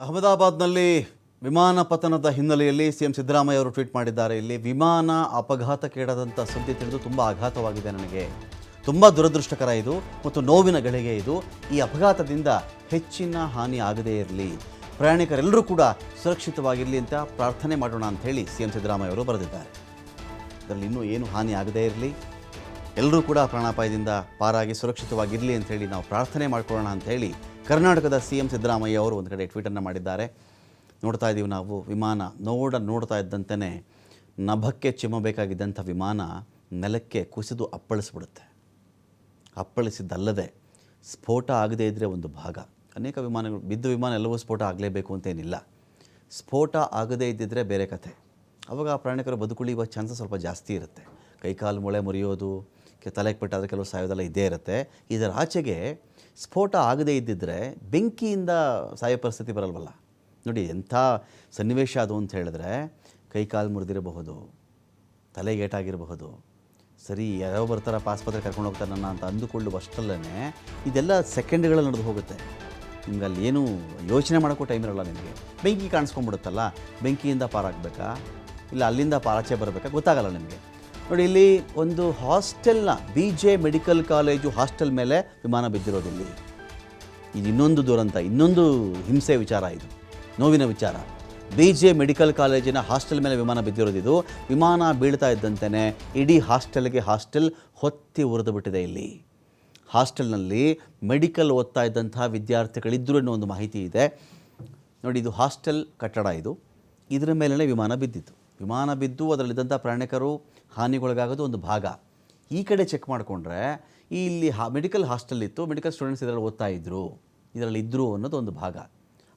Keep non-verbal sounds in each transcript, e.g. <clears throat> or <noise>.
ಅಹಮದಾಬಾದ್ನಲ್ಲಿ ವಿಮಾನ ಪತನದ ಹಿನ್ನೆಲೆಯಲ್ಲಿ ಸಿಎಂ ಸಿದ್ದರಾಮಯ್ಯ ಅವರು ಟ್ವೀಟ್ ಮಾಡಿದ್ದಾರೆ. ಇಲ್ಲಿ ವಿಮಾನ ಅಪಘಾತಕ್ಕೀಡಾದಂಥ ಸುದ್ದಿ ತಿಳಿದು ತುಂಬ ಆಘಾತವಾಗಿದೆ ನನಗೆ. ತುಂಬ ದುರದೃಷ್ಟಕರ ಇದು ಮತ್ತು ನೋವಿನ ಗಳಿಗೆ ಇದು. ಈ ಅಪಘಾತದಿಂದ ಹೆಚ್ಚಿನ ಹಾನಿ ಆಗದೇ ಇರಲಿ. ಪ್ರಯಾಣಿಕರೆಲ್ಲರೂ ಕೂಡ ಸುರಕ್ಷಿತವಾಗಿರಲಿ ಅಂತ ಪ್ರಾರ್ಥನೆ ಮಾಡೋಣ ಅಂತ ಹೇಳಿ ಸಿಎಂ ಸಿದ್ದರಾಮಯ್ಯ ಅವರು ಬರೆದಿದ್ದಾರೆ. ಇದರಲ್ಲಿ ಇನ್ನೂ ಏನು ಹಾನಿ ಆಗದೇ ಇರಲಿ. ಎಲ್ಲರೂ ಕೂಡ ಪ್ರಾಣಾಪಾಯದಿಂದ ಪಾರಾಗಿ ಸುರಕ್ಷಿತವಾಗಿರಲಿ ಅಂತ ಹೇಳಿ ನಾವು ಪ್ರಾರ್ಥನೆ ಮಾಡ್ಕೊಳ್ಳೋಣ ಅಂತ ಹೇಳಿ ಕರ್ನಾಟಕದ ಸಿ ಎಂ ಸಿದ್ದರಾಮಯ್ಯ ಅವರು ಒಂದು ಕಡೆ ಟ್ವೀಟನ್ನು ಮಾಡಿದ್ದಾರೆ. ನೋಡ್ತಾ ಇದ್ದೀವಿ ನಾವು, ವಿಮಾನ ನೋಡ ನೋಡ್ತಾ ಇದ್ದಂತೆಯೇ ನಭಕ್ಕೆ ಚಿಮ್ಮಬೇಕಾಗಿದ್ದಂಥ ವಿಮಾನ ನೆಲಕ್ಕೆ ಕುಸಿದು ಅಪ್ಪಳಿಸ್ಬಿಡುತ್ತೆ. ಅಪ್ಪಳಿಸಿದ್ದಲ್ಲದೆ ಸ್ಫೋಟ ಆಗದೇ ಇದ್ದರೆ ಒಂದು ಭಾಗ. ಅನೇಕ ವಿಮಾನಗಳು, ಬಿದ್ದ ವಿಮಾನ ಎಲ್ಲವೂ ಸ್ಫೋಟ ಆಗಲೇಬೇಕು ಅಂತೇನಿಲ್ಲ. ಸ್ಫೋಟ ಆಗದೇ ಇದ್ದಿದ್ದರೆ ಬೇರೆ ಕಥೆ. ಆವಾಗ ಆ ಪ್ರಯಾಣಿಕರು ಬದುಕುಳಿಯುವ ಚಾನ್ಸ್ ಸ್ವಲ್ಪ ಜಾಸ್ತಿ ಇರುತ್ತೆ. ಕೈಕಾಲು ಮೊಳೆ ಮುರಿಯೋದು, ತಲೆಗೆ ಪೆಟ್ಟಾದರೆ ಕೆಲವು ಸಾಯೋದೆಲ್ಲ ಇದ್ದೇ ಇರುತ್ತೆ. ಇದರ ಆಚೆಗೆ ಸ್ಫೋಟ ಆಗದೇ ಇದ್ದಿದ್ದರೆ ಬೆಂಕಿಯಿಂದ ಸಾಯೋ ಪರಿಸ್ಥಿತಿ ಬರಲ್ವಲ್ಲ? ನೋಡಿ, ಎಂಥ ಸನ್ನಿವೇಶ ಅದು ಅಂತ ಹೇಳಿದ್ರೆ ಕೈಕಾಲು ಮುರಿದಿರಬಹುದು ತಲೆಗೇಟಾಗಿರಬಹುದು ಸರಿ, ಯಾರೋ ಬರ್ತಾರ, ಆಸ್ಪತ್ರೆ ಕರ್ಕೊಂಡು ಹೋಗ್ತಾರೆ ನನ್ನ ಅಂತ ಅಂದುಕೊಳ್ಳುವಷ್ಟಲ್ಲೇ ಇದೆಲ್ಲ ಸೆಕೆಂಡ್ಗಳಲ್ಲಿ ನಡೆದು ಹೋಗುತ್ತೆ. ನಿಮ್ಗೆ ಅಲ್ಲಿ ಏನು ಯೋಚನೆ ಮಾಡೋಕ್ಕೂ ಟೈಮ್ ಇರೋಲ್ಲ ನಿಮಗೆ. ಬೆಂಕಿ ಕಾಣಿಸ್ಕೊಂಡ್ಬಿಡುತ್ತಲ್ಲ, ಬೆಂಕಿಯಿಂದ ಪಾರಾಗಬೇಕಾ? ಇಲ್ಲ ಅಲ್ಲಿಂದ ಪಾರಾಚೆ ಬರಬೇಕಾ? ಗೊತ್ತಾಗಲ್ಲ ನಿಮಗೆ. ನೋಡಿ, ಇಲ್ಲಿ ಒಂದು ಹಾಸ್ಟೆಲ್ನ B J medical college hostel ಮೇಲೆ ವಿಮಾನ ಬಿದ್ದಿರೋದಿಲ್ಲಿ ಇದು ಇನ್ನೊಂದು ದುರಂತ, ಇನ್ನೊಂದು ಹಿಂಸೆ ವಿಚಾರ ಇದು, ನೋವಿನ ವಿಚಾರ. ಬಿ ಜೆ ಮೆಡಿಕಲ್ ಕಾಲೇಜಿನ ಹಾಸ್ಟೆಲ್ ಮೇಲೆ ವಿಮಾನ ಬಿದ್ದಿರೋದಿದು ವಿಮಾನ ಬೀಳ್ತಾ ಇದ್ದಂತೆಯೇ ಇಡೀ ಹಾಸ್ಟೆಲ್ಗೆ ಹಾಸ್ಟೆಲ್ ಹೊತ್ತಿ ಉರಿದು ಬಿಟ್ಟಿದೆ ಇಲ್ಲಿ. ಹಾಸ್ಟೆಲ್ನಲ್ಲಿ ಮೆಡಿಕಲ್ ಓದ್ತಾ ಇದ್ದಂತಹ ವಿದ್ಯಾರ್ಥಿಗಳಿದ್ದರು ಅನ್ನೋ ಒಂದು ಮಾಹಿತಿ ಇದೆ. ನೋಡಿ, ಇದು ಹಾಸ್ಟೆಲ್ ಕಟ್ಟಡ ಇದು. ಇದರ ಮೇಲೇ ವಿಮಾನ ಬಿದ್ದಿತ್ತು. ವಿಮಾನ ಬಿದ್ದು ಅದರಲ್ಲಿದ್ದಂಥ ಪ್ರಯಾಣಿಕರು ಹಾನಿಗೊಳಗಾಗೋದು ಒಂದು ಭಾಗ. ಈ ಕಡೆ ಚೆಕ್ ಮಾಡಿಕೊಂಡ್ರೆ ಇಲ್ಲಿ ಹಾ ಮೆಡಿಕಲ್ ಹಾಸ್ಟೆಲ್ ಇತ್ತು ಮೆಡಿಕಲ್ ಸ್ಟೂಡೆಂಟ್ಸ್ ಇದರಲ್ಲಿ ಓದ್ತಾ ಇದ್ದರು ಇದರಲ್ಲಿ ಇದ್ದರು ಅನ್ನೋದು ಒಂದು ಭಾಗ.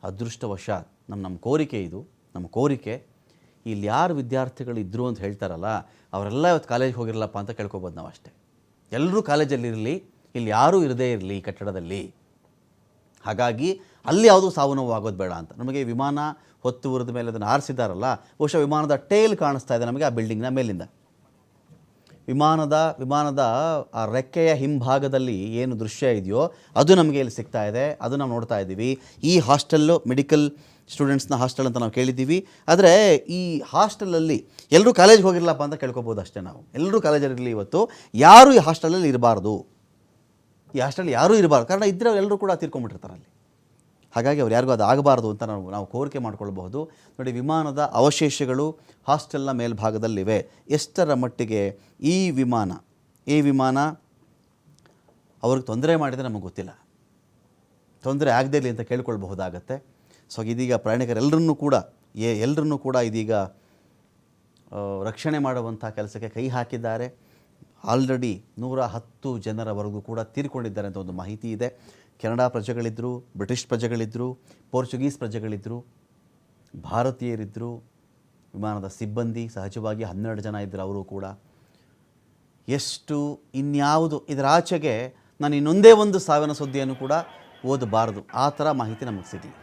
ಅದೃಷ್ಟವಶಾತ್ ನಮ್ಮ ನಮ್ಮ ಕೋರಿಕೆ ಇದು ನಮ್ಮ ಕೋರಿಕೆ. ಇಲ್ಲಿ ಯಾರು ವಿದ್ಯಾರ್ಥಿಗಳು ಇದ್ದರು ಅಂತ ಹೇಳ್ತಾರಲ್ಲ, ಅವರೆಲ್ಲ ಇವತ್ತು ಕಾಲೇಜಿಗೆ ಹೋಗಿರಲ್ಲಪ್ಪ ಅಂತ ಕೇಳ್ಕೊಬೋದು ನಾವು ಅಷ್ಟೇ. ಎಲ್ಲರೂ ಕಾಲೇಜಲ್ಲಿರಲಿ ಇಲ್ಲಿ ಯಾರೂ ಇರದೇ ಇರಲಿ ಈ ಕಟ್ಟಡದಲ್ಲಿ. ಹಾಗಾಗಿ ಅಲ್ಲಿ ಯಾವುದೂ ಸಾವು ನೋವು ಆಗೋದು ಬೇಡ ಅಂತ. ನಮಗೆ ವಿಮಾನ ಹೊತ್ತು ಉರಿದ ಮೇಲೆ ಅದನ್ನು ಆರಿಸಿದಾರಲ್ಲ, ಬಹುಶಃ ವಿಮಾನದ ಟೇಲ್ ಕಾಣಿಸ್ತಾ ಇದೆ ನಮಗೆ ಆ ಬಿಲ್ಡಿಂಗ್ನ ಮೇಲಿಂದ. ವಿಮಾನದ ವಿಮಾನದ ಆ ರೆಕ್ಕೆಯ ಹಿಂಭಾಗದಲ್ಲಿ ಏನು ದೃಶ್ಯ ಇದೆಯೋ ಅದು ನಮಗೆ ಇಲ್ಲಿ ಸಿಗ್ತಾ ಇದೆ. ಅದು ನಾವು ನೋಡ್ತಾ ಇದ್ದೀವಿ. ಈ ಹಾಸ್ಟೆಲ್ಲು, ಮೆಡಿಕಲ್ ಸ್ಟೂಡೆಂಟ್ಸ್ನ ಹಾಸ್ಟೆಲ್ ಅಂತ ನಾವು ಕೇಳಿದ್ದೀವಿ. ಆದರೆ ಈ ಹಾಸ್ಟೆಲಲ್ಲಿ ಎಲ್ಲರೂ ಕಾಲೇಜ್ಗೆ ಹೋಗಿರಲಪ್ಪ ಅಂತ ಕೇಳ್ಕೊಬೋದು ಅಷ್ಟೇ ನಾವು. ಎಲ್ಲರೂ ಕಾಲೇಜಲ್ಲಿರಲಿ ಇವತ್ತು. ಯಾರೂ ಈ ಹಾಸ್ಟೆಲಲ್ಲಿ ಇರಬಾರ್ದು. ಈ ಹಾಸ್ಟೆಲ್ ಯಾರೂ ಇರಬಾರ್ದು. ಕಾರಣ ಇದ್ದರೆ ಎಲ್ಲರೂ ಕೂಡ ತೀರ್ಕೊಂಡ್ಬಿಟ್ಟಿರ್ತಾರೆ ಅಲ್ಲಿ. ಹಾಗಾಗಿ ಅವ್ರು ಯಾರಿಗೂ ಅದು ಆಗಬಾರ್ದು ಅಂತ ನಾವು ನಾವು ಕೋರಿಕೆ ಮಾಡಿಕೊಳ್ಬಹುದು. ನೋಡಿ, ವಿಮಾನದ ಅವಶೇಷಗಳು ಹಾಸ್ಟೆಲ್ನ ಮೇಲ್ಭಾಗದಲ್ಲಿವೆ. ಎಷ್ಟರ ಮಟ್ಟಿಗೆ ಈ ವಿಮಾನ ಈ ವಿಮಾನ ಅವ್ರಿಗೆ ತೊಂದರೆ ಮಾಡಿದರೆ ನಮಗೆ ಗೊತ್ತಿಲ್ಲ. ತೊಂದರೆ ಆಗದೇ ಇರಲಿ ಅಂತ ಕೇಳ್ಕೊಳ್ಬಹುದಾಗತ್ತೆ. ಸೊ, ಇದೀಗ ಪ್ರಯಾಣಿಕರೆಲ್ಲರನ್ನೂ ಕೂಡ, ಎ ಎಲ್ಲರನ್ನೂ ಕೂಡ ಇದೀಗ ರಕ್ಷಣೆ ಮಾಡುವಂಥ ಕೆಲಸಕ್ಕೆ ಕೈ ಹಾಕಿದ್ದಾರೆ. ಆಲ್ರೆಡಿ ನೂರ ಹತ್ತು ಜನರವರೆಗೂ ಕೂಡ ತೀರ್ಕೊಂಡಿದ್ದಾರೆ ಅಂತ ಒಂದು ಮಾಹಿತಿ ಇದೆ. ಕೆನಡಾ ಪ್ರಜೆಗಳಿದ್ದರು ಬ್ರಿಟಿಷ್ ಪ್ರಜೆಗಳಿದ್ದರು ಪೋರ್ಚುಗೀಸ್ ಪ್ರಜೆಗಳಿದ್ದರು ಭಾರತೀಯರಿದ್ದರು ವಿಮಾನದ ಸಿಬ್ಬಂದಿ, ಸಹಜವಾಗಿ ಹನ್ನೆರಡು ಜನ ಇದ್ದರು ಅವರು ಕೂಡ. ಎಷ್ಟು ಇನ್ಯಾವುದು ಇದರ ಆಚೆಗೆ ನಾನು ಇನ್ನೊಂದೇ ಒಂದು ಸಾವಿನ ಸುದ್ದಿಯನ್ನು ಕೂಡ ಓದಬಾರದು. ಆ ಥರ ಮಾಹಿತಿ ನಮಗೆ ಸಿಗಲಿ.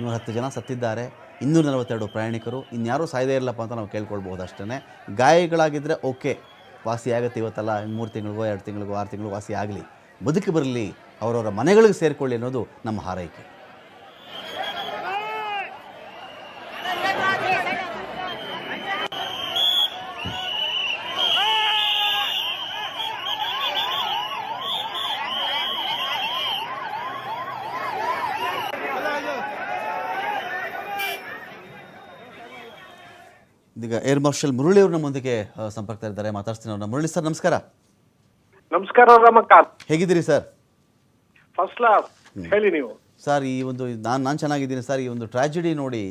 ನೂರ ಹತ್ತು ಜನ ಸತ್ತಿದ್ದಾರೆ, ಇನ್ನೂರ ನಲವತ್ತೆರಡು ಪ್ರಯಾಣಿಕರು, ಇನ್ಯಾರೂ ಸಾಯದೇ ಇರಲಪ್ಪ ಅಂತ ನಾವು ಕೇಳ್ಕೊಳ್ಬೋದು ಅಷ್ಟೇ ಗಾಯಗಳಾಗಿದ್ದರೆ ಓಕೆ ವಾಸಿ ಆಗುತ್ತೆ ಇವತ್ತಲ್ಲ, ಮೂರು ತಿಂಗಳಿಗೋ, ಎರಡು ತಿಂಗಳಿಗೋ, ಆರು ತಿಂಗಳಿಗೋ ವಾಸಿ ಆಗಲಿ ಬದುಕಿ ಬರಲಿ ಅವರವರ ಮನೆಗಳಿಗೆ ಸೇರಿಕೊಳ್ಳಿ ಅನ್ನೋದು ನಮ್ಮ ಹಾರೈಕೆ. ಇದೀಗ ಏರ್ ಮಾರ್ಷಲ್ ಮುರಳಿ ಅವರು ನಮ್ಮೊಂದಿಗೆ ಆ, ಸಂಪರ್ಕದಲ್ಲಿದ್ದಾರೆ. ಮಾತಾಡ್ತೀನಿ ಅವ್ರನ್ನ. ಮುರಳಿ ಸರ್ ನಮಸ್ಕಾರ. ನಮಸ್ಕಾರ ರಮಕಾಂತ್ ಹೇಗಿದ್ದೀರಿ ಸರ್? ಫಸ್ಟ್ ಕ್ಲಾಸ್ ಹೇಳಿ ನೀವು. ಸರ್ ಈ ಒಂದು ನಾನು ನಾನು ಚೆನ್ನಾಗಿದ್ದೀನಿ ಸರ್ ಈ ಒಂದು ಟ್ರಾಜಿಡಿ ನೋಡಿ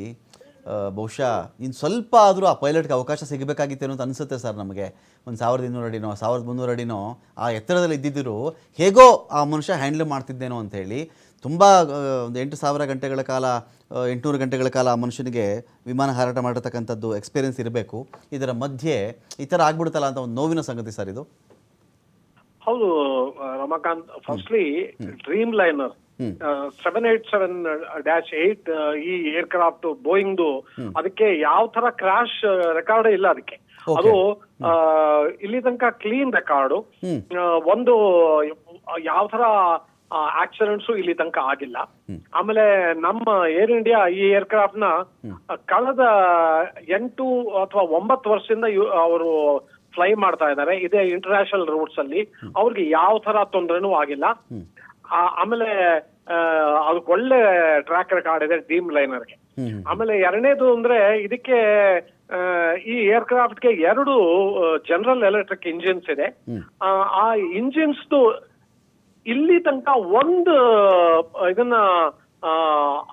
ಬಹುಶಃ ಇನ್ನು ಸ್ವಲ್ಪ ಆದರೂ ಆ ಪೈಲಟ್ಗೆ ಅವಕಾಶ ಸಿಗಬೇಕಾಗಿತ್ತು ಅಂತ ಅನಿಸುತ್ತೆ ಸರ್ ನಮಗೆ. ಒಂದು ಸಾವಿರದ ಇನ್ನೂರು ಅಡಿನೋ ಸಾವಿರದ ಮುನ್ನೂರು ಅಡಿನೋ ಆ ಎತ್ತರದಲ್ಲಿ ಇದ್ದಿದ್ದರು ಹೇಗೋ ಆ ಮನುಷ್ಯ ಹ್ಯಾಂಡಲ್ ಮಾಡ್ತಿದ್ದೇನೋ ಅಂಥೇಳಿ ತುಂಬ ಒಂದು ಎಂಟು ಸಾವಿರ ಗಂಟೆಗಳ ಕಾಲ ಎಂಟುನೂರು ಗಂಟೆಗಳ ಕಾಲ ಆ ಮನುಷ್ಯನಿಗೆ ವಿಮಾನ ಹಾರಾಟ ಮಾಡಿರ್ತಕ್ಕಂಥದ್ದು ಎಕ್ಸ್ಪೀರಿಯನ್ಸ್ ಇರಬೇಕು. ಇದರ ಮಧ್ಯೆ ಈ ಥರ ಆಗ್ಬಿಡ್ತಲ್ಲ ಅಂತ ಒಂದು ನೋವಿನ ಸಂಗತಿ ಸರ್ ಇದು. ಹೌದು Ramakanth. Firstly Dreamliner seven eight seven dash eight ಈ ಏರ್ ಕ್ರಾಫ್ಟ್ ಬೋಯಿಂಗ್ದು ಅದಕ್ಕೆ ಯಾವ ತರ ಕ್ರಾಶ್ ರೆಕಾರ್ಡ್ ಇಲ್ಲ ಅದಕ್ಕೆ. ಅದು ಇಲ್ಲಿ ತನಕ ಕ್ಲೀನ್ ರೆಕಾರ್ಡ್ ಒಂದು ಯಾವ ತರ ಆಕ್ಸಿಡೆಂಟ್ಸ್ ಇಲ್ಲಿ ತನಕ ಆಗಿಲ್ಲ. ಆಮೇಲೆ ನಮ್ಮ ಏರ್ ಇಂಡಿಯಾ ಈ ಏರ್ಕ್ರಾಫ್ಟ್ನ ಕಳೆದ ಎಂಟು ಅಥವಾ ಒಂಬತ್ತು ವರ್ಷದಿಂದ ಅವರು ಫ್ಲೈ ಮಾಡ್ತಾ ಇದ್ದಾರೆ. ಇದೇ ಇಂಟರ್ನ್ಯಾಷನಲ್ ರೂಟ್ಸ್ ಅಲ್ಲಿ. ಅವ್ರಿಗೆ ಯಾವ ತರ ತೊಂದರೆನೂ ಆಗಿಲ್ಲ. ಆಮೇಲೆ ಅದಕ್ಕೆ ಒಳ್ಳೆ ಟ್ರ್ಯಾಕ್ ರೆಕಾರ್ಡ್ ಇದೆ ಡೀಮ್ ಲೈನರ್ಗೆ ಆಮೇಲೆ ಎರಡನೇದು ಅಂದ್ರೆ ಇದಕ್ಕೆ ಈ ಏರ್ಕ್ರಾಫ್ಟ್ಗೆ ಎರಡು ಜನರಲ್ ಎಲೆಕ್ಟ್ರಿಕ್ ಇಂಜಿನ್ಸ್ ಇದೆ. ಆ, ಆ ಇಂಜಿನ್ಸ್ ಇಲ್ಲಿ ತನಕ ಒಂದು ಇದನ್ನ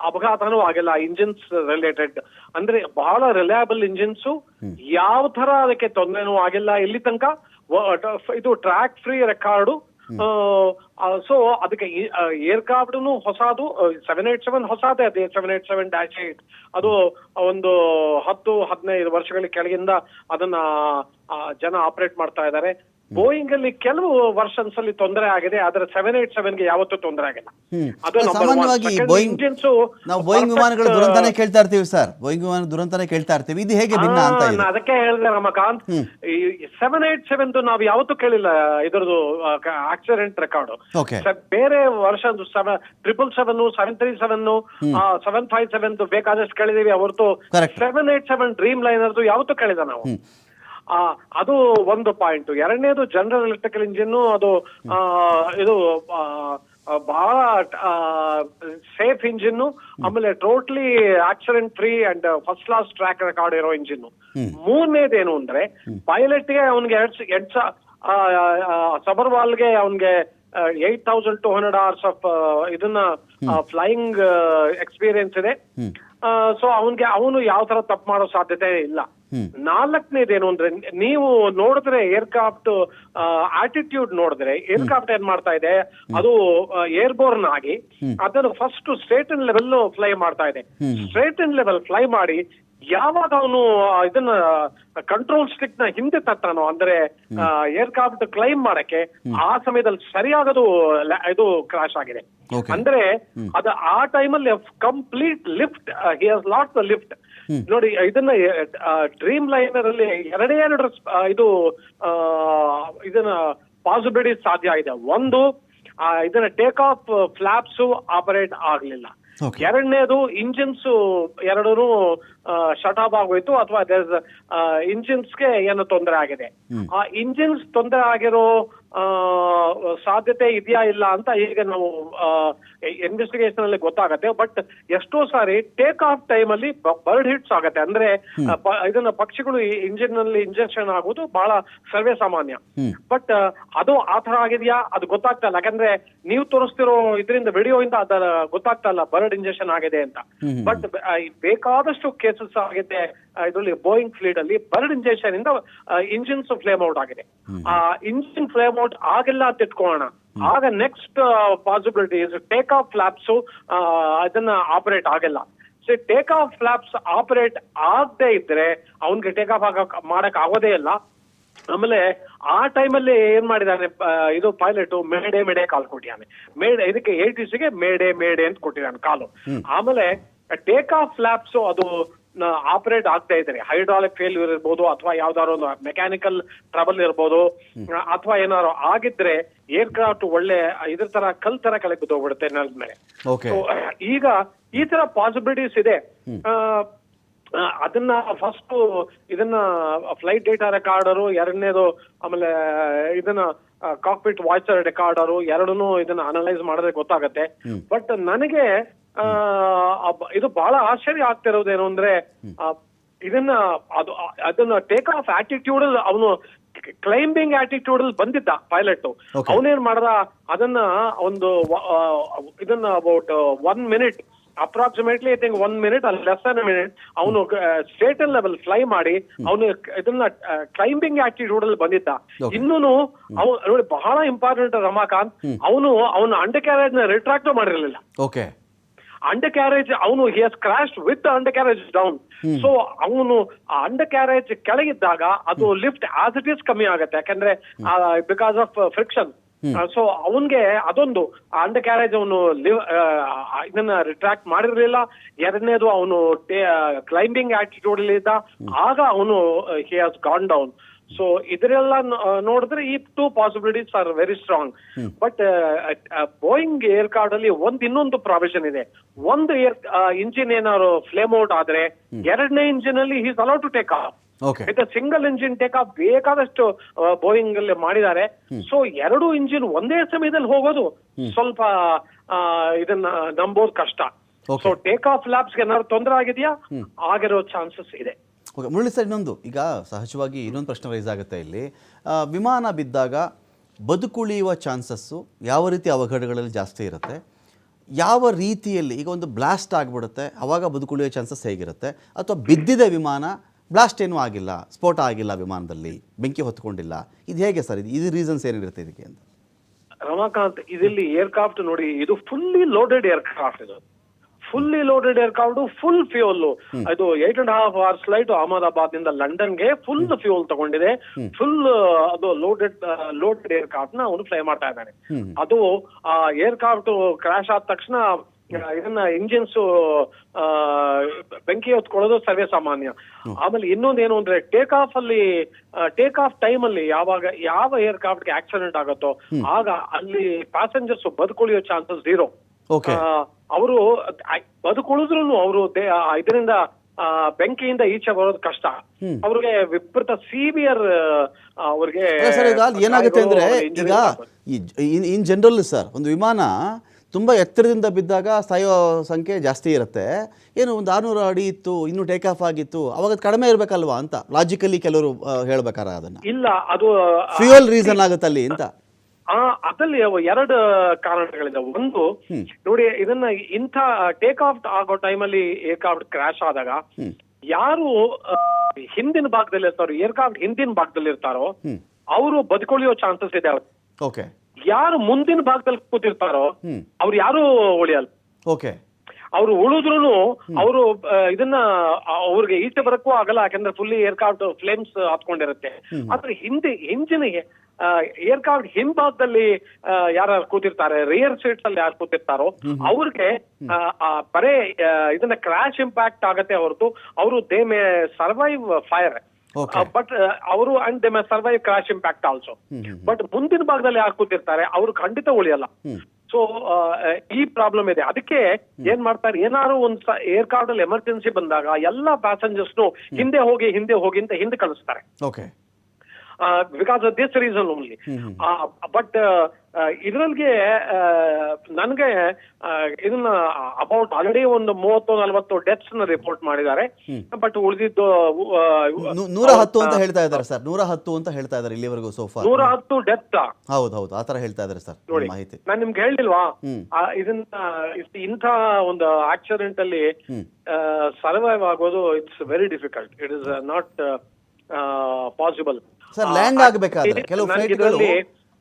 ಅಪಘಾತನೂ ಆಗಿಲ್ಲ. ಇಂಜಿನ್ಸ್ ರಿಲೇಟೆಡ್ ಅಂದ್ರೆ ಬಹಳ ರಿಲಯಬಲ್ ಇಂಜಿನ್ಸ್ ಯಾವ ತರ ಅದಕ್ಕೆ ತೊಂದರೆನೂ ಆಗಿಲ್ಲ. ಇಲ್ಲಿ ತನಕ ಇದು ಟ್ರ್ಯಾಕ್ ಫ್ರೀ ರೆಕಾರ್ಡು ಸೊ ಅದಕ್ಕೆ ಏರ್ಕ್ರಾಫ್ಟ್ ಹೊಸದು ಸೆವೆನ್ ಏಟ್ ಸೆವೆನ್ ಹೊಸದೇ ಅದೇ seven eight seven dash eight ಅದು ಒಂದು ಹತ್ತು ಹದಿನೈದು ವರ್ಷಗಳ ಕೆಳಗಿಂದ ಅದನ್ನ ಜನ ಆಪರೇಟ್ ಮಾಡ್ತಾ ಇದ್ದಾರೆ. ಬೋಯಿಂಗ್ ಅಲ್ಲಿ ಕೆಲವು ವರ್ಷನ್ಸ್ ಅಲ್ಲಿ ತೊಂದರೆ ಆಗಿದೆ ಆದ್ರೆ ಸೆವೆನ್ ಏಟ್ ಸೆವೆನ್ಗೆ ಯಾವತ್ತೂ ತೊಂದರೆ ಆಗಿಲ್ಲ. ಅದು. ಸಾಮಾನ್ಯವಾಗಿ ಬೋಯಿಂಗ್ ನಾವು ಬೋಯಿಂಗ್ ವಿಮಾನಗಳು ದುರಂತನೇ ಕೇಳ್ತಾ ಇರ್ತೀವಿ ಸರ್. ಬೋಯಿಂಗ್ ವಿಮಾನ ದುರಂತನೇ ಕೇಳ್ತಾ ಇರ್ತೀವಿ. ಇದು ಹೇಗೆ ಭಿನ್ನ ಅಂತ ಅದಕ್ಕೆ ಹೇಳಿದೆ ರಮಕಾಂತ್. ಸೆವೆನ್ ಏಟ್ ಸೆವೆನ್ ನಾವು ಯಾವತ್ತೂ ಕೇಳಿಲ್ಲ ಇದರದು ಆಕ್ಸಿಡೆಂಟ್ ರೆಕಾರ್ಡ್. ಬೇರೆ ವರ್ಷ triple seven seven three seven seven five seven ಬೇಕಾದಷ್ಟು ಕೇಳಿದೀವಿ. Correct. ಸೆವೆನ್ ಏಟ್ ಸೆವೆನ್ ಡ್ರೀಮ್ ಲೈನರ್ದು ಯಾವತ್ತೂ ಕೇಳಿದ ನಾವು. ಅದು ಒಂದು ಪಾಯಿಂಟ್. ಎರಡನೇದು ಜನರಲ್ ಎಲೆಕ್ಟ್ರಿಕಲ್ ಇಂಜಿನ್ ಅದು ಆ, ಇದು ಆ, ಆ, ಬಹಳ ಸೇಫ್ ಇಂಜಿನ್ ಆಮೇಲೆ totally accident free and first class track record ಇರೋ ಇಂಜಿನ್ ಮೂರನೇದೇನು ಅಂದ್ರೆ ಪೈಲಟ್ಗೆ ಗೆ ಎರಡ್ ಎರಡ್ ಸಬರ್ವಾಲ್ಗೆ ಅವನ್ಗೆ eight thousand two hundred hours of ಇದನ್ನ ಫ್ಲೈಯಿಂಗ್ ಎಕ್ಸ್ಪೀರಿಯನ್ಸ್ ಇದೆ. ಸೊ ಅವನ್ಗೆ ಅವನು ಯಾವ ತರ ತಪ್ಪು ಮಾಡೋ ಸಾಧ್ಯತೆ ಇಲ್ಲ. ನಾಲ್ಕನೇದೇನು ಅಂದ್ರೆ ನೀವು ನೋಡಿದ್ರೆ ಏರ್ಕ್ರಾಫ್ಟ್ ಆಟಿಟ್ಯೂಡ್ ನೋಡಿದ್ರೆ ಏರ್ಕ್ರಾಫ್ಟ್ ಏನ್ ಮಾಡ್ತಾ ಇದೆ ಅದು ಏರ್ಬೋರ್ನ್ ಆಗಿ ಅದನ್ನು ಫಸ್ಟ್ ಸ್ಟ್ರೇಟನ್ ಲೆವೆಲ್ ಫ್ಲೈ ಮಾಡ್ತಾ ಇದೆ. ಸ್ಟ್ರೇಟನ್ ಲೆವೆಲ್ ಫ್ಲೈ ಮಾಡಿ ಯಾವಾಗ ಅವನು ಇದನ್ನ ಕಂಟ್ರೋಲ್ ಸ್ಟಿಕ್ನ ಹಿಂದೆ ತತ್ತಾನೋ ಅಂದ್ರೆ ಏರ್ಕ್ರಾಫ್ಟ್ ಕ್ಲೈಮ್ ಮಾಡಕ್ಕೆ ಆ ಸಮಯದಲ್ಲಿ ಸರಿಯಾಗದು ಇದು ಕ್ರಾಶ್ ಆಗಿದೆ. ಅಂದ್ರೆ ಅದು ಆ ಟೈಮಲ್ಲಿ ಕಂಪ್ಲೀಟ್ ಲಿಫ್ಟ್ ಹಿ ಹಸ್ ಲಾಟ್ ದ ಲಿಫ್ಟ್ ನೋಡಿ ಇದನ್ನ ಡ್ರೀಮ್ ಲೈನರ್ ಅಲ್ಲಿ ಎರಡೇ ಎರಡು ಇದು ಇದನ್ನ ಪಾಸಿಬಿಲಿಟಿ ಸಾಧ್ಯ ಇದೆ. ಒಂದು ಇದನ್ನ ಟೇಕ್ ಆಫ್ ಫ್ಲಾಪ್ಸ್ ಆಪರೇಟ್ ಆಗ್ಲಿಲ್ಲ. ಎರಡನೇದು ಇಂಜಿನ್ಸ್ ಎರಡೂ ಶಟ್ ಆಫ್ ಆಗೋಯ್ತು ಅಥವಾ ಇಂಜಿನ್ಸ್ಗೆ ಏನೋ ತೊಂದರೆ ಆಗಿದೆ. ಆ ಇಂಜಿನ್ಸ್ ತೊಂದರೆ ಆಗಿರೋ ಸಾಧ್ಯತೆ ಇದೆಯಾ ಇಲ್ಲ ಅಂತ ಈಗ ನಾವು ಇನ್ವೆಸ್ಟಿಗೇಷನ್ ಅಲ್ಲಿ ಗೊತ್ತಾಗತ್ತೆ. ಬಟ್ ಎಷ್ಟೋ ಸಾರಿ ಟೇಕ್ ಆಫ್ ಟೈಮ್ ಅಲ್ಲಿ ಬರ್ಡ್ ಹಿಟ್ಸ್ ಆಗತ್ತೆ. ಅಂದ್ರೆ ಇದನ್ನ ಪಕ್ಷಿಗಳು ಇಂಜಿನ್ನಲ್ಲಿ ಇಂಜೆಕ್ಷನ್ ಆಗೋದು ಬಹಳ ಸರ್ವೇ ಸಾಮಾನ್ಯ. ಬಟ್ ಅದು ಆ ತರ ಆಗಿದೆಯಾ? ಅದು ಗೊತ್ತಾಗ್ತಾ ಇಲ್ಲ. ಯಾಕಂದ್ರೆ ನೀವು ತೋರಿಸ್ತಿರೋ ಇದರಿಂದ ವಿಡಿಯೋ ಇಂದ ಅದರ ಗೊತ್ತಾಗ್ತಾ ಇಲ್ಲ ಬರ್ಡ್ ಇಂಜೆಕ್ಷನ್ ಆಗಿದೆ ಅಂತ. ಬಟ್ ಬೇಕಾದಷ್ಟು ಕೇಸಸ್ ಆಗಿದೆ ಇದರಲ್ಲಿ ಬೋಯಿಂಗ್ ಫ್ಲೀಟ್ ಅಲ್ಲಿ ಬರ್ಡ್ ಇಂಜೆಕ್ಷನ್ ಇಂದ ಇಂಜಿನ್ಸ್ ಫ್ಲೇಮ್ ಔಟ್ ಆಗಿದೆ. ಆ ಇಂಜಿನ್ ಫ್ಲೇಮ್ ಔಟ್ ಆಗಿಲ್ಲ ಅಂತ ಇಟ್ಕೊಳ್ಳೋಣ. ಆಗ next possibility take off flaps ಅದನ್ನ ಆಪರೇಟ್ ಆಗಲ್ಲ. So take off flaps operate ಆಗದೆ ಇದ್ರೆ ಅವನ್ಗೆ ಟೇಕ್ ಆಫ್ ಆಗ ಮಾಡಕ್ ಆಗೋದೇ ಇಲ್ಲ. ಆಮೇಲೆ ಆ ಟೈಮಲ್ಲಿ ಏನ್ ಮಾಡಿದಾನೆ ಇದು ಪೈಲಟ್ ಮೇಡೆ ಮೇಡೆ ಕಾಲ್ ಕೊಟ್ಟಿದ್ದಾನೆ ಮೇಡೆ ಇದಕ್ಕೆ ಗೆ ಮೇಡೆ ಮೇಡೆ ಅಂತ ಕೊಟ್ಟಿದ್ದಾನೆ ಕಾಲು. ಆಮೇಲೆ ಟೇಕ್ ಆಫ್ ಫ್ಲಾಪ್ಸ್ ಅದು ಆಪರೇಟ್ ಆಗ್ತಾ ಇದ್ದಾರೆ ಹೈಡ್ರಾಲಿಕ್ ಫೇಲ್ಯೂರ್ ಇರ್ಬೋದು ಅಥವಾ ಯಾವ್ದಾದ್ರು ಒಂದು ಮೆಕ್ಯಾನಿಕಲ್ ಟ್ರಬಲ್ ಇರ್ಬೋದು. ಅಥವಾ ಏನಾದ್ರು ಆಗಿದ್ರೆ ಏರ್ಕ್ರಾಫ್ಟ್ ಒಳ್ಳೆ ಇದ್ರ ತರ ಕಲ್ ತರ ಕೆಳಗೆ ಬಿದ್ದೋಗ್ಬಿಡುತ್ತೆ ನೆಲದ ಮೇಲೆ. <clears throat> ಈಗ ಈ ತರ ಪಾಸಿಬಿಲಿಟೀಸ್ ಇದೆ. ಅದನ್ನ ಫಸ್ಟ್ ಇದನ್ನ ಫ್ಲೈಟ್ ಡೇಟಾ ರೆಕಾರ್ಡರು ಎರಡನೇದು ಆಮೇಲೆ ಇದನ್ನ ಕಾಕ್ಪಿಟ್ ವಾಯ್ಸರ್ ರೆಕಾರ್ಡರು ಎರಡನ್ನೂ ಇದನ್ನ ಅನಲೈಸ್ ಮಾಡಿದ್ರೆ ಗೊತ್ತಾಗತ್ತೆ. ಬಟ್ ನನಗೆ ಇದು ಬಹಳ ಆಶ್ಚರ್ಯ ಆಗ್ತಿರೋದೇನು ಅಂದ್ರೆ ಇದನ್ನ ಅದು ಅದನ್ನ ಟೇಕ್ ಆಫ್ ಆಟಿಟ್ಯೂಡ್ ಅವನು ಕ್ಲೈಂಬಿಂಗ್ ಆಟಿಟ್ಯೂಡ್ ಅಲ್ಲಿ ಬಂದಿದ್ದ ಪೈಲಟ್. ಅವನೇನ್ ಮಾಡ್ದ ಅದನ್ನ ಒಂದು ಇದನ್ನ about one minute approximately I think one minute ಅಲ್ಲಿ ಲೆಸ್ ದನ್ ಮಿನಿಟ್ ಅವನು ಸ್ಟೇಟನ್ ಲೆವೆಲ್ ಫ್ಲೈ ಮಾಡಿ ಅವನು ಇದನ್ನ ಕ್ಲೈಂಬಿಂಗ್ ಆಟಿಟ್ಯೂಡ್ ಅಲ್ಲಿ ಬಂದಿದ್ದ. ಇನ್ನುನು ನೋಡಿ ಬಹಳ ಇಂಪಾರ್ಟೆಂಟ್ ರಮಾಕಾಂತ್. ಅವನು ಅವನು ಅಂಡರ್ ಕ್ಯಾರೇಜ್ನ ರಿಟ್ರಾಕ್ಟ್ ಮಾಡಿರಲಿಲ್ಲ. ಓಕೆ ಅಂಡರ್ ಕ್ಯಾರೇಜ್ ಅವನು he has crash with undercarriage down so ಅವನು ಅಂಡರ್ ಕ್ಯಾರೇಜ್ ಕೆಳಗಿದ್ದಾಗ ಅದು ಲಿಫ್ಟ್ ಆಸ್ ಇಟ್ ಈಸ್ ಕಮ್ಮಿ ಆಗುತ್ತೆ. ಯಾಕಂದ್ರೆ ಬಿಕಾಸ್ ಆಫ್ ಫ್ರಿಕ್ಷನ್ ಸೊ ಅವನ್ಗೆ ಅದೊಂದು ಅಂಡರ್ ಕ್ಯಾರೇಜ್ ಅವನು ಇದನ್ನ ರಿಟ್ರಾಕ್ಟ್ ಮಾಡಿರ್ಲಿಲ್ಲ. ಎರಡನೇದು ಅವನು ಕ್ಲೈಂಬಿಂಗ್ ಆಟಿಟ್ಯೂಡ್ ಅಲ್ಲಿ ಇದ್ದ. ಆಗ ಅವನು he has gone down so ಇದರೆಲ್ಲ ನೋಡಿದ್ರೆ ಈ two possibilities are very strong but Boeing aircraft ಅಲ್ಲಿ ಒಂದ್ ಇನ್ನೊಂದು ಪ್ರಾವಿಷನ್ ಇದೆ. ಒಂದು ಏರ್ ಇಂಜಿನ್ ಏನಾದ್ರು ಫ್ಲೇಮ್ ಔಟ್ ಆದ್ರೆ ಎರಡನೇ ಇಂಜಿನ್ ಅಲ್ಲಿ is allowed to take off with single engine take off ಬೇಕಾದಷ್ಟು ಬೋಯಿಂಗ್ ಅಲ್ಲಿ ಮಾಡಿದ್ದಾರೆ. ಸೊ ಎರಡು ಇಂಜಿನ್ ಒಂದೇ ಸಮಯದಲ್ಲಿ ಹೋಗೋದು ಸ್ವಲ್ಪ ಇದನ್ನ ನಂಬೋದು ಕಷ್ಟ. ಸೊ ಟೇಕ್ ಆಫ್ ಲ್ಯಾಬ್ಸ್ ಏನಾದ್ರು ತೊಂದರೆ ಆಗಿದೆಯಾ? ಆಗಿರೋ ಚಾನ್ಸಸ್ ಇದೆ. ಓಕೆ ಮುರಳಿ ಸರ್, ಇನ್ನೊಂದು. ಈಗ ಸಹಜವಾಗಿ ಇನ್ನೊಂದು ಪ್ರಶ್ನೆ ರೈಸ್ ಆಗುತ್ತೆ ಇಲ್ಲಿ. ವಿಮಾನ ಬಿದ್ದಾಗ ಬದುಕುಳಿಯುವ ಚಾನ್ಸಸ್ಸು ಯಾವ ರೀತಿ ಅವಘಡಗಳಲ್ಲಿ ಜಾಸ್ತಿ ಇರುತ್ತೆ? ಯಾವ ರೀತಿಯಲ್ಲಿ ಈಗ ಒಂದು ಬ್ಲಾಸ್ಟ್ ಆಗಿಬಿಡುತ್ತೆ. ಆವಾಗ ಬದುಕುಳಿಯೋ ಚಾನ್ಸಸ್ ಹೇಗಿರುತ್ತೆ? ಅಥವಾ ಬಿದ್ದಿದೆ ವಿಮಾನ ಬ್ಲಾಸ್ಟ್ ಏನೂ ಆಗಿಲ್ಲ ಸ್ಫೋಟ ಆಗಿಲ್ಲ ವಿಮಾನದಲ್ಲಿ, ಬೆಂಕಿ ಹೊತ್ಕೊಂಡಿಲ್ಲ. ಇದು ಹೇಗೆ ಸರ್? ಇದು ಇದು ರೀಸನ್ಸ್ ಏನಿರುತ್ತೆ ಇದಕ್ಕೆ ಅಂತ? ರಮಾಕಾಂತ್ ಇದರಲ್ಲಿ ಏರ್ಕ್ರಾಫ್ಟ್ ನೋಡಿ, ಇದು ಫುಲ್ಲಿ ಲೋಡೆಡ್ ಏರ್ಕ್ರಾಫ್ಟ್ ಇದು. Fully loaded aircraft full fuel ಇದು eight and half hours flight ಅಹಮದಾಬಾದ್ನಿಂದ ಲಂಡನ್ಗೆ ಫುಲ್ ಫ್ಯೂಲ್ ತಗೊಂಡಿದೆ. ಫುಲ್ ಅದು ಲೋಡೆಡ್ ಲೋಡೆಡ್ ಏರ್ಕ್ರಾಫ್ಟ್ನ ಅವನು ಫ್ಲೈ ಮಾಡ್ತಾ ಇದ್ದಾನೆ. ಅದು ಆ ಏರ್ಕ್ರಾಫ್ಟ್ ಕ್ರಾಶ್ ಆದ ತಕ್ಷಣ ಇದನ್ನ ಇಂಜಿನ್ಸ್ ಬೆಂಕಿ ಹೊತ್ಕೊಳ್ಳೋದು ಸರ್ವೇ ಸಾಮಾನ್ಯ ಆಮೇಲೆ ಇನ್ನೊಂದ್ ಏನು ಅಂದ್ರೆ ಟೇಕ್ ಆಫ್ ಅಲ್ಲಿ ಟೇಕ್ ಆಫ್ ಟೈಮ್ ಅಲ್ಲಿ ಯಾವಾಗ ಯಾವ ಏರ್ಕ್ರಾಫ್ಟ್ಗೆ ಆಕ್ಸಿಡೆಂಟ್ ಆಗುತ್ತೋ ಆಗ ಅಲ್ಲಿ ಪ್ಯಾಸೆಂಜರ್ಸ್ ಬದುಕುಳಿಯೋ ಚಾನ್ಸಸ್ ಝೀರೋ ಅವರು ಬದುಕುಳಿದ್ರು ಅವರು ಇದರಿಂದ ಬೆಂಕಿಯಿಂದ ಈಚೆ ಬರೋದು ಕಷ್ಟ. ಅವ್ರಿಗೆ ವಿಪರೀತ ಸಿವಿಯರ್ ಅವ್ರಿಗೆ ಸರ್ ಈಗ ಏನಾಗುತ್ತೆ ಅಂದ್ರೆ ಈಗ ಇನ್ ಜನರಲ್ ಸರ್ ಒಂದು ವಿಮಾನ ತುಂಬ ಎತ್ತರದಿಂದ ಬಿದ್ದಾಗ ಸಾಯೋ ಸಂಖ್ಯೆ ಜಾಸ್ತಿ ಇರುತ್ತೆ. ಏನು ಒಂದು ಆರುನೂರು ಅಡಿ ಇತ್ತು ಇನ್ನು ಟೇಕ್ ಆಫ್ ಆಗಿತ್ತು ಅವಾಗ ಕಡಿಮೆ ಇರಬೇಕಲ್ವಾ ಅಂತ? ಲಾಜಿಕಲಿ ಕೆಲವರು ಹೇಳ್ಬೇಕಾರ ಅದನ್ನು. ಇಲ್ಲ ಅದು ಫ್ಯೂಯಲ್ ರೀಸನ್ ಆಗುತ್ತೆ ಅಲ್ಲಿ ಅಂತ. ಆ ಅದಲ್ಲಿ ಎರಡು ಕಾರಣಗಳಿದೆ ಒಂದು ನೋಡಿ ಇದನ್ನ ಇಂಥ ಟೇಕ್ ಆಫ್ ಆಗೋ ಟೈಮಲ್ಲಿ ಏರ್ಕ್ರಾಫ್ಟ್ ಕ್ರಾಶ್ ಆದಾಗ ಯಾರು ಹಿಂದಿನ ಭಾಗದಲ್ಲಿ ಇರ್ತಾರೋ ಏರ್ಕ್ರಾಫ್ಟ್ ಹಿಂದಿನ ಭಾಗದಲ್ಲಿ ಇರ್ತಾರೋ ಅವರು ಬದುಕೊಳ್ಳಿಯೋ ಚಾನ್ಸಸ್ ಇದೆ ಅವರು. ಓಕೆ ಯಾರು ಮುಂದಿನ ಭಾಗದಲ್ಲಿ ಕೂತಿರ್ತಾರೋ. ಅವ್ರು ಯಾರು ಉಳಿಯಲ್ಲ. ಓಕೆ ಅವ್ರು ಉಳಿದ್ರು ಅವರು ಇದನ್ನ ಅವ್ರಿಗೆ ಈಚೆ ಬರಕ್ಕೂ ಆಗಲ್ಲ ಯಾಕಂದ್ರೆ ಫುಲ್ಲಿ ಏರ್ಕ್ರಾಫ್ಟ್ ಫ್ಲೇಮ್ಸ್ ಹತ್ಕೊಂಡಿರುತ್ತೆ. ಆದ್ರೆ ಹಿಂದೆ ಇಂಜಿನ್ಗೆ ಏರ್ಕ್ರಾಫ್ಟ್ ಹಿಂಭಾಗದಲ್ಲಿ ಯಾರು ಕೂತಿರ್ತಾರೆ ರಿಯರ್ ಸೀಟ್ಸ್ ಅಲ್ಲಿ ಯಾರು ಕೂತಿರ್ತಾರೋ ಅವ್ರಿಗೆ ಬರೇ ಇದನ್ನ ಕ್ರಾಶ್ ಇಂಪ್ಯಾಕ್ಟ್ ಆಗತ್ತೆ ಹೊರತು ಅವರು they may survive fire but ಅವರು and they may survive crash impact also but ಮುಂದಿನ ಭಾಗದಲ್ಲಿ ಯಾರು ಕೂತಿರ್ತಾರೆ ಅವರು ಖಂಡಿತ ಉಳಿಯಲ್ಲ. ಸೊ ಈ ಪ್ರಾಬ್ಲಮ್ ಇದೆ. ಅದಕ್ಕೆ ಏನ್ ಮಾಡ್ತಾರೆ ಏನಾದ್ರು ಒಂದ್ ಏರ್ಕ್ರಾಫ್ಟ್ ಅಲ್ಲಿ ಎಮರ್ಜೆನ್ಸಿ ಬಂದಾಗ ಎಲ್ಲಾ ಪ್ಯಾಸೆಂಜರ್ಸ್ ಹಿಂದೆ ಹೋಗಿ ಹಿಂದೆ ಹೋಗಿ ಅಂತ ಹಿಂದೆ ಕಳಿಸ್ತಾರೆ. Because of this reason only but ಇದ್ರಲ್ಗೆ ನನಗೆ ಇದನ್ನ ಅಬೌಟ್ ಆಲ್ರೆಡಿ ಒಂದು ಮೂವತ್ತು ನಲವತ್ತು ಡೆತ್ಸ್ನ ರಿಪೋರ್ಟ್ ಮಾಡಿದ್ದಾರೆ. ಬಟ್ ಉಳಿದಿದ್ದು ನೂರ ಹತ್ತು ಅಂತ ಹೇಳ್ತಾ ಇದ್ದಾರೆ ಸರ್. ನೂರ ಹತ್ತು ಅಂತ ಹೇಳ್ತಾ ಇದ್ದಾರೆ ಇಲ್ಲಿವರೆಗೂ ಸೋಫಾ ನೂರ ಹತ್ತು ಡೆತ್ ಹೌದು ಹೌದು. ಆತರ ಹೇಳ್ತಾ ಇದ್ದಾರೆ ಸರ್ ನೋಡಿ ಮಾಹಿತಿ. ನಾನ್ ನಿಮ್ಗೆ ಹೇಳಿಲ್ವಾ ಇದನ್ನ ಇದ್- ಇಂಥ ಒಂದು ಆಕ್ಸಿಡೆಂಟ್ ಅಲ್ಲಿ ಸರ್ವೈವ್ ಆಗೋದು it's very difficult it is not possible Sir, land ಆಗಬೇಕಾದ್ರೆ ಕೆಲವು flightಗಳು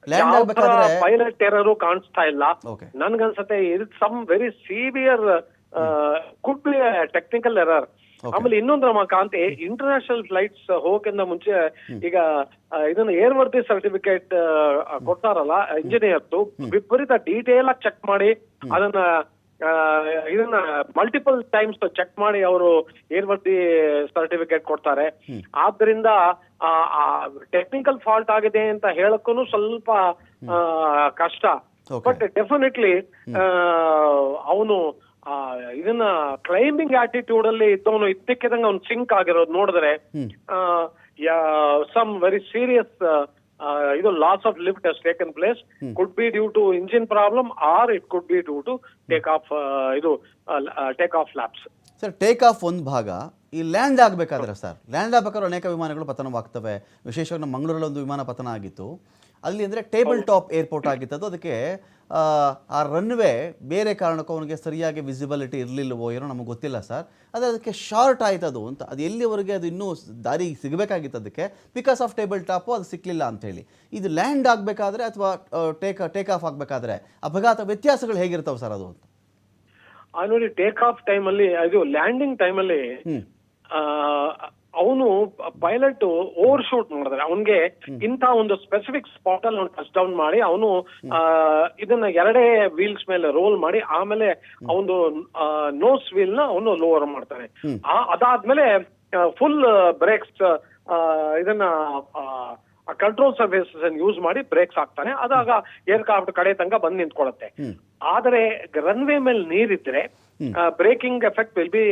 ಲ್ಯಾಂಡ್ ಆಗಬೇಕಾದ್ರೆ ಪೈಲಟ್ ಟೆರರ್ ಕಾಣಿಸ್ತಾ ಇಲ್ಲ. ನನಗೆ ನನ್ಗನ್ಸತ್ತೆ ಇದು some very severe could be technical error ಆಮೇಲೆ ಇನ್ನೊಂದು ಕಾಂತಿ ಇಂಟರ್ನ್ಯಾಷನಲ್ ಫ್ಲೈಟ್ಸ್ ಹೋಗಕ್ಕಿಂತ ಮುಂಚೆ ಈಗ ಇದನ್ನ ಏರ್ ವರ್ತಿ ಸರ್ಟಿಫಿಕೇಟ್ ಕೊಡ್ತಾರಲ್ಲ ಇಂಜಿನಿಯರ್ಸ್ ವಿಪರೀತ ಡೀಟೇಲ್ ಆಗಿ ಚೆಕ್ ಮಾಡಿ ಅದನ್ನ ಇದನ್ನ ಮಲ್ಟಿಪಲ್ ಟೈಮ್ಸ್ ಚೆಕ್ ಮಾಡಿ ಅವರು ಏರ್ವರ್ತಿ ಸರ್ಟಿಫಿಕೇಟ್ ಕೊಡ್ತಾರೆ. ಆದ್ರಿಂದ ಟೆಕ್ನಿಕಲ್ ಫಾಲ್ಟ್ ಆಗಿದೆ ಅಂತ ಹೇಳಕ್ಕೂ ಸ್ವಲ್ಪ ಕಷ್ಟ. ಬಟ್ ಡೆಫಿನೆಟ್ಲಿ ಅವನು ಇದನ್ನ ಕ್ಲೈಂಬಿಂಗ್ ಆಟಿಟ್ಯೂಡ್ ಅಲ್ಲಿ ಇದ್ದವನು ಇದ್ದಕ್ಕಿದಂಗ ಅವ್ನು ಸಿಂಕ್ ಆಗಿರೋದು ನೋಡಿದ್ರೆ ಸಮ್ ವೆರಿ ಸೀರಿಯಸ್ ಇದು loss of lift has taken place could be due to engine problem or it could be due to take off ಇದು take off lapse sir take off ಒಂದು ಭಾಗ ಈ ಲ್ಯಾಂಡ್ ಆಗಬೇಕಾದ್ರೆ sir land ಆಗಬೇಕಾದ್ರೆ ಅನೇಕ ವಿಮಾನಗಳು ಪತನವಾಗ್ತವೆ. ವಿಶೇಷವಾಗಿ ನಮ್ಮ ಮಂಗಳೂರಲ್ಲಿ ಒಂದು ವಿಮಾನ ಪತನ ಆಗಿತ್ತು. ಅಲ್ಲಿ ಅಂದರೆ ಟೇಬಲ್ ಟಾಪ್ ಏರ್ಪೋರ್ಟ್ ಆಗಿತ್ತದು ಅದಕ್ಕೆ ಆ, ರನ್ವೇ ಬೇರೆ ಕಾರಣಕ್ಕೂ ಅವನಿಗೆ ಸರಿಯಾಗಿ ವಿಸಿಬಿಲಿಟಿ ಇರಲಿಲ್ಲವೋ ಏನೋ ನಮಗೆ ಗೊತ್ತಿಲ್ಲ ಸರ್ ಆದರೆ ಅದಕ್ಕೆ ಶಾರ್ಟ್ ಆಯ್ತು ಅದು ಅಂತ. ಅದು ಎಲ್ಲಿವರೆಗೆ ಅದು ಇನ್ನೂ ದಾರಿ ಸಿಗಬೇಕಾಗಿತ್ತು ಅದಕ್ಕೆ? ಬಿಕಾಸ್ ಆಫ್ ಟೇಬಲ್ ಟಾಪು ಅದು ಸಿಕ್ಕಲಿಲ್ಲ ಅಂಥೇಳಿ ಇದು ಲ್ಯಾಂಡ್ ಆಗಬೇಕಾದ್ರೆ ಅಥವಾ ಟೇಕ್ ಟೇಕ್ ಆಫ್ ಆಗಬೇಕಾದ್ರೆ? ಅಪಘಾತ ವ್ಯತ್ಯಾಸಗಳು ಹೇಗಿರ್ತಾವೆ ಸರ್ ಅದು ಅಂತ? ನೋಡಿ ಟೇಕ್ ಆಫ್ ಟೈಮಲ್ಲಿ ಅದು ಲ್ಯಾಂಡಿಂಗ್ ಟೈಮಲ್ಲಿ. ಅವನು ಪೈಲಟ್ ಓವರ್ ಶೂಟ್ ಮಾಡಿದ್ರೆ ಅವನ್ಗೆ ಇಂಥ ಒಂದು ಸ್ಪೆಸಿಫಿಕ್ ಸ್ಪಾಟ್ ಅಲ್ಲಿ ಟಚ್ ಡೌನ್ ಮಾಡಿ ಅವನು ಇದನ್ನ ಎರಡೇ ವೀಲ್ಸ್ ಮೇಲೆ ರೋಲ್ ಮಾಡಿ ಆಮೇಲೆ ಅವನು ನೋಸ್ ವೀಲ್ನ ಅವನು ಲೋವರ್ ಮಾಡ್ತಾನೆ. ಆ- ಅದಾದ್ಮೇಲೆ ಫುಲ್ ಬ್ರೇಕ್ಸ್ ಇದನ್ನ ಕಂಟ್ರೋಲ್ ಸರ್ವಿಸಸ್ ಯೂಸ್ ಮಾಡಿ ಬ್ರೇಕ್ಸ್ ಹಾಕ್ತಾನೆ. ಅದಾಗ ಏರ್ಕ್ರಾಫ್ಟ್ ಕಡೆ ತನಕ ಬಂದ್ ನಿಂತ್ಕೊಳ್ಳುತ್ತೆ. ಆದರೆ ರನ್ವೇ ಮೇಲೆ ನೀರಿದ್ರೆ braking effect will be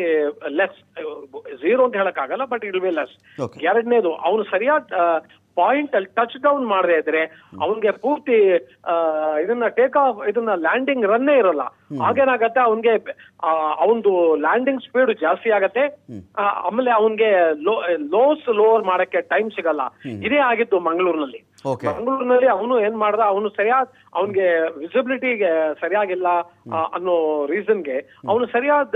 less zero ಅಂತ ಹೇಳಕ್ ಆಗಲ್ಲ ಬಟ್ ಇಲ್ ಬಿ ಲೆಸ್. ಎರಡನೇದು ಅವನು ಸರಿಯಾದ ಪಾಯಿಂಟ್ ಅಲ್ಲಿ ಟಚ್ ಡೌನ್ ಮಾಡದೆ ಇದ್ರೆ ಅವನ್ಗೆ ಪೂರ್ತಿ ಇದನ್ನ ಟೇಕ್ ಆಫ್ ಇದನ್ನ ಲ್ಯಾಂಡಿಂಗ್ ರನ್ನೇ ಇರಲ್ಲ. ಹಾಗೇನಾಗತ್ತೆ ಅವನ್ಗೆ ಅವನ್ದು ಲ್ಯಾಂಡಿಂಗ್ ಸ್ಪೀಡ್ ಜಾಸ್ತಿ ಆಗತ್ತೆ. ಆಮೇಲೆ ಅವನ್ಗೆ ಲೋಸ್ ಲೋವರ್ ಮಾಡಕ್ಕೆ ಟೈಮ್ ಸಿಗಲ್ಲ. ಇದೇ ಆಗಿತ್ತು ಮಂಗಳೂರಿನಲ್ಲಿ. ಮಂಗಳೂರಿನಲ್ಲಿ ಅವನು ಏನ್ ಮಾಡ್ದ ಅವನು ಸರಿಯಾದ ಅವನ್ಗೆ ವಿಸಿಬಿಲಿಟಿಗೆ ಸರಿಯಾಗಿಲ್ಲ ಅನ್ನೋ ಅನ್ನೋ ರೀಸನ್ಗೆ ಅವನು ಸರಿಯಾದ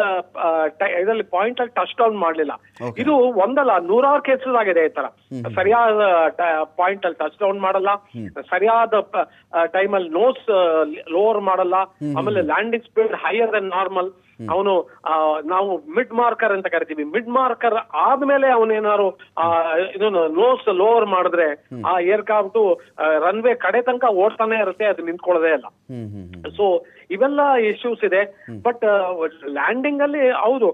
ಇದರಲ್ಲಿ ಪಾಯಿಂಟ್ ಅಲ್ಲಿ ಟಚ್ ಡೌನ್ ಮಾಡ್ಲಿಲ್ಲ ಇದು ಒಂದಲ್ಲ ನೂರಾರು ಕೇಸಸ್ ಆಗಿದೆ ಈ ತರ. ಸರಿಯಾದ ಪಾಯಿಂಟ್ ಅಲ್ಲಿ ಟಚ್ ಡೌನ್ ಮಾಡಲ್ಲ ಸರಿಯಾದ ಟೈಮ್ ಅಲ್ಲಿ ನೋಸ್ ಲೋವರ್ ಮಾಡಲ್ಲ ಆಮೇಲೆ landing speed higher than normal ಅವನು ನಾವು ಮಿಡ್ ಮಾರ್ಕರ್ ಅಂತ ಕರಿತೀವಿ. ಮಿಡ್ ಮಾರ್ಕರ್ ಆದ್ಮೇಲೆ ಆ ಇದನ್ನು ನೋಸ್ ಲೋವರ್ ಮಾಡಿದ್ರೆ ಆ ಏರ್ಕ್ರಾಫ್ಟ್ ರನ್ವೇ ಕಡೆ ತನಕ ಓಡ್ತಾನೆ ಇರುತ್ತೆ ಅದು ನಿಂತ್ಕೊಳ್ಳೋದೇ ಇಲ್ಲ. ಸೊ ಇವೆಲ್ಲ ಇಶ್ಯೂಸ್ ಇದೆ. ಬಟ್ ಲ್ಯಾಂಡಿಂಗ್ ಅಲ್ಲಿ ಹೌದು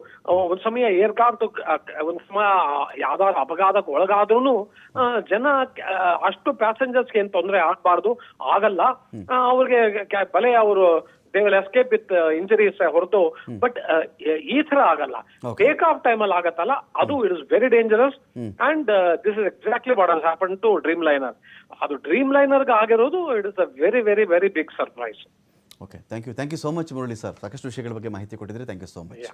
ಒಂದ್ ಸಮಯ ಏರ್ಕ್ರಾಫ್ಟ್ ಒಂದ್ ಸಮಯ ಯಾವ್ದಾದ್ರು ಅಪಘಾತಕ್ಕೆ ಒಳಗಾದ್ರೂ ಜನ ಅಷ್ಟು ಪ್ಯಾಸೆಂಜರ್ಸ್ಗೆ ಏನ್ ತೊಂದರೆ ಆಗ್ಬಾರ್ದು ಆಗಲ್ಲ. ಅವ್ರಿಗೆ ಬಲೆ ಭಲೆ ಅವರು they will escape with injuries ಹೊರತು. ಬಟ್ ಈ ತರ ಆಗಲ್ಲ. ಟೇಕ್ ಆಫ್ ಟೈಮ್ ಅಲ್ಲಿ ಆಗತ್ತಲ್ಲ ಅದು it is very dangerous and this is exactly what has happen to Dreamliner ಅದು ಡ್ರೀಮ್ ಲೈನರ್ ಆಗಿರೋದು it is a very very very big surprise okay thank you thank you so much Murali sir ಸಾಕಷ್ಟು ವಿಷಯಗಳ ಬಗ್ಗೆ ಮಾಹಿತಿ ಕೊಟ್ಟಿದ್ರೆ. Thank you so much